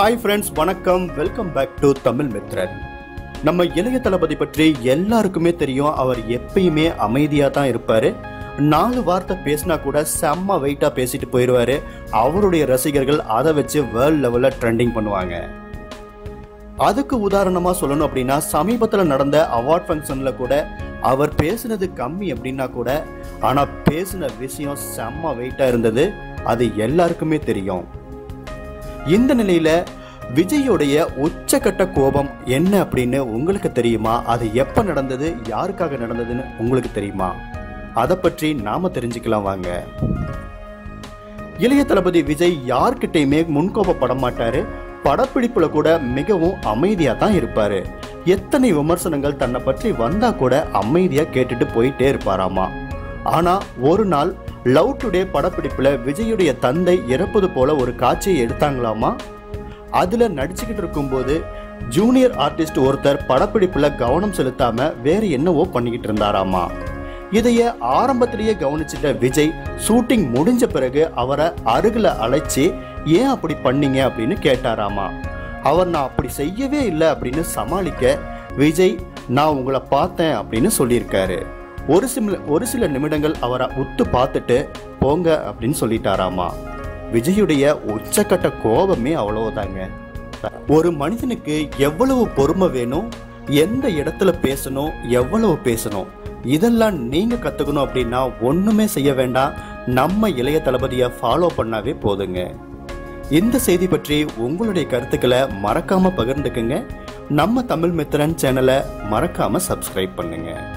Hi friends வணக்கம். Welcome back to Tamil Mithran. நம்ம இளைய தளபதி பற்றி எல்லாருக்குமே தெரியும் அவர் எப்பயுமே அமைதியாக தான் இருப்பார். நாலு வார்த்தை பேசினா கூட செம்ம வெயிட்டாக பேசிட்டு போயிடுவாரு அவருடைய ரசிகர்கள் அதை வச்சு வேர்ல்ட் லெவலில் ட்ரெண்டிங் பண்ணுவாங்க. அதுக்கு உதாரணமாக சொல்லணும் அப்படின்னா சமீபத்தில் நடந்த அவார்ட் ஃபங்க்ஷனில் கூட அவர் பேசுனது கம்மி அப்படின்னா கூட ஆனால் பேசின விஷயம் செம்ம வெயிட்டாக இருந்தது. அது எல்லாருக்குமே தெரியும். இந்த நிலையில விஜயோடைய உச்சக்கட்ட கோபம் என்ன அப்படின்னு உங்களுக்கு தெரியுமா? அது எப்ப நடந்தது? யாருக்காக நடந்ததுன்னு உங்களுக்கு தெரியுமா? அதை பற்றி நாம தெரிஞ்சுக்கலாம் வாங்க. இளைய தளபதி விஜய் யார்கிட்டயுமே முன்கோபப்பட மாட்டாரு. படப்பிடிப்புல கூட மிகவும் அமைதியா தான் இருப்பாரு. எத்தனை விமர்சனங்கள் தன்னை பற்றி வந்தா கூட அமைதியா கேட்டுட்டு போயிட்டே இருப்பாராமா? ஆனா ஒரு நாள் லவ் டுடே படப்பிடிப்பில் விஜயுடைய தந்தை இறப்பது போல ஒரு காட்சியை எடுத்தாங்களாமா? அதில் நடிச்சுக்கிட்டு இருக்கும்போது ஜூனியர் ஆர்டிஸ்ட் ஒருத்தர் படப்பிடிப்பில் கவனம் செலுத்தாம வேற என்னவோ பண்ணிக்கிட்டு இருந்தாராமா? இதைய ஆரம்பத்திலேயே கவனிச்சிட்ட விஜய் ஷூட்டிங் முடிஞ்ச பிறகு அவரை அருகில் அழைச்சி ஏன் அப்படி பண்ணீங்க? அப்படின்னு கேட்டாராமா. அவர் நான் அப்படி செய்யவே இல்லை அப்படின்னு சமாளிக்க விஜய் நான் உங்களை பார்த்தேன் அப்படின்னு சொல்லியிருக்காரு. ஒரு சில ஒரு சில நிமிடங்கள் அவரை உத்து பார்த்துட்டு போங்க அப்படின்னு சொல்லிட்டாராமா. விஜயுடைய உச்சக்கட்ட கோபமே அவ்வளவுதாங்க. ஒரு மனிதனுக்கு எவ்வளவு பொறுமை வேணும் எந்த இடத்துல பேசணும் எவ்வளவு பேசணும் இதெல்லாம் நீங்க கத்துக்கணும் அப்படின்னா ஒண்ணுமே செய்ய வேண்டாம். நம்ம இளைய தளபதியை ஃபாலோ பண்ணாவே போதுங்க. இந்த செய்தி பற்றி உங்களுடைய கருத்துக்களை மறக்காம பகிர்ந்துக்குங்க. நம்ம தமிழ் மித்திரன் சேனலை மறக்காம சப்ஸ்கிரைப் பண்ணுங்கள்